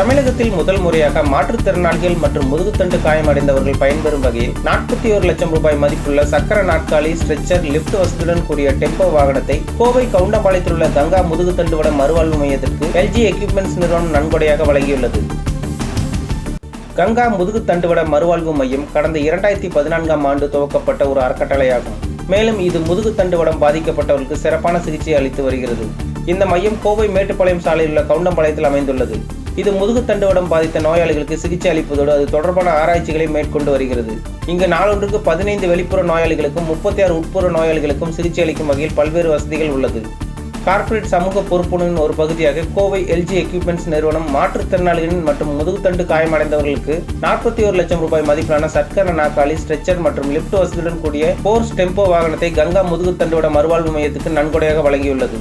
தமிழகத்தில் முதல் முறையாக மாற்றுத்திறனாளிகள் மற்றும் முதுகுத்தண்டு காயமடைந்தவர்கள் பயன்பெறும் வகையில் நாற்பத்தி ஒரு லட்சம் ரூபாய் மதிப்புள்ள சக்கர நாற்காலி ஸ்ட்ரெச்சர் லிப்ட் வசதியுடன் கூடிய டெம்போ வாகனத்தை கோவை கவுண்டம்பாளையத்தில் உள்ள கங்கா முதுகுத்தண்டுவடம் மறுவாழ்வு மையத்திற்கு எல்ஜி எக்யூப்மெண்ட்ஸ் நிறுவனம் நன்கொடையாக வழங்கியுள்ளது. கங்கா முதுகு தண்டுவட மறுவாழ்வு மையம் கடந்த இரண்டாயிரத்தி பதினான்காம் ஆண்டு துவக்கப்பட்ட ஒரு அறக்கட்டளையாகும். மேலும் இது முதுகு தண்டுவடம் பாதிக்கப்பட்டவர்களுக்கு சிறப்பான சிகிச்சை அளித்து வருகிறது. இந்த மையம் கோவை மேட்டுப்பாளையம் சாலையில் உள்ள கவுண்டம்பாளையத்தில் அமைந்துள்ளது. இது முதுகு தண்டுவடம் பாதித்த நோயாளிகளுக்கு சிகிச்சை அளிப்பதோடு அது தொடர்பான ஆராய்ச்சிகளை மேற்கொண்டு வருகிறது. இங்கு நாளொன்றுக்கு பதினைந்து வெளிப்புற நோயாளிகளுக்கும் முப்பத்தி ஆறு உட்புற நோயாளிகளுக்கும் சிகிச்சை அளிக்கும் வகையில் பல்வேறு வசதிகள் உள்ளது. கார்ப்பரேட் சமூக பொறுப்புணர்வின் ஒரு பகுதியாக கோவை எல்ஜி எக்யூப்மெண்ட்ஸ் நிறுவனம் மாற்றுத்திறனாளிகள் மற்றும் முதுகுத்தண்டு காயமடைந்தவர்களுக்கு நாற்பத்தி ஒரு லட்சம் ரூபாய் மதிப்பிலான சட்கர நாற்காலி ஸ்ட்ரெச்சர் மற்றும் லிப்ட் வசதியுடன் கூடிய போர்ஸ் டெம்போ வாகனத்தை கங்கா முதுகுத்தண்டுவட மறுவாழ்வு மையத்துக்கு நன்கொடையாக வழங்கியுள்ளது.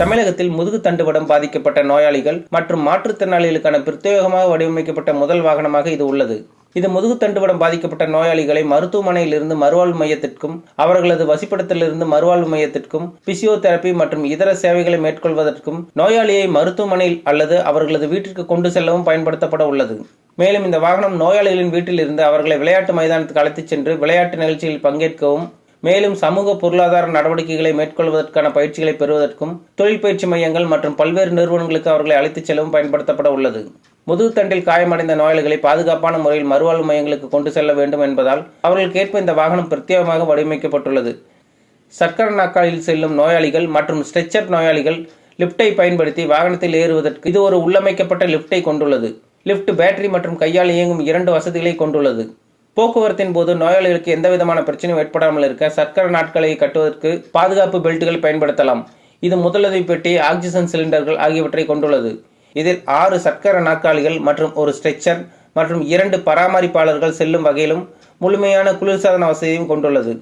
தமிழகத்தில் முதுகு தண்டுவடம் பாதிக்கப்பட்ட நோயாளிகள் மற்றும் மாற்றுத்திறனாளிகளுக்கான பிரத்யேகமாக வடிவமைக்கப்பட்ட முதல் வாகனமாக இது உள்ளது. இது முதுகு தண்டுவடம் பாதிக்கப்பட்ட நோயாளிகளை மருத்துவமனையிலிருந்து மறுவாழ்வு மையத்திற்கும் அவர்களது வசிப்பிடத்திலிருந்து மறுவாழ்வு மையத்திற்கும் பிசியோதெரபி மற்றும் இதர சேவைகளை மேற்கொள்வதற்கும் நோயாளியை மருத்துவமனையில் அல்லது அவர்களது வீட்டிற்கு கொண்டு செல்லவும் பயன்படுத்தப்பட உள்ளது. மேலும் இந்த வாகனம் நோயாளிகளின் வீட்டிலிருந்து அவர்களை விளையாட்டு மைதானத்துக்கு அழைத்துச் சென்று விளையாட்டு நிகழ்ச்சியில் பங்கேற்கவும் மேலும் சமூக பொருளாதார நடவடிக்கைகளை மேற்கொள்வதற்கான பயிற்சிகளை பெறுவதற்கும் தொழில் பயிற்சி மையங்கள் மற்றும் பல்வேறு நிறுவனங்களுக்கு அவர்களை அழைத்துச் செல்லவும் பயன்படுத்தப்பட உள்ளது. முதுகுத்தண்டில் காயமடைந்த நோயாளிகளை பாதுகாப்பான முறையில் மறுவாழ்வு மையங்களுக்கு கொண்டு செல்ல வேண்டும் என்பதால் அவர்களுக்கேற்ப இந்த வாகனம் பிரத்யேகமாக வடிவமைக்கப்பட்டுள்ளது. சர்க்கரை நாக்காளில் செல்லும் நோயாளிகள் மற்றும் ஸ்ட்ரெச்சர் நோயாளிகள் லிப்டை பயன்படுத்தி வாகனத்தில் ஏறுவதற்கு இது ஒரு உள்ளமைக்கப்பட்ட லிப்டை கொண்டுள்ளது. லிப்ட் பேட்டரி மற்றும் கையால் இயங்கும் இரண்டு வசதிகளை கொண்டுள்ளது. போக்குவரத்தின் போது நோயாளிகளுக்கு எந்த விதமான பிரச்சனையும் ஏற்படாமல் இருக்க சக்கர நாட்களை கட்டுவதற்கு பாதுகாப்பு பெல்ட்டுகள் பயன்படுத்தலாம். இது முதலுதவி பெட்டி ஆக்சிஜன் சிலிண்டர்கள் ஆகியவற்றை கொண்டுள்ளது. இதில் ஆறு சக்கர நாற்காலிகள் மற்றும் ஒரு ஸ்ட்ரெச்சர் மற்றும் இரண்டு பராமரிப்பாளர்கள் செல்லும் வகையிலும் முழுமையான குளிர்சாதன வசதியும் கொண்டுள்ளது.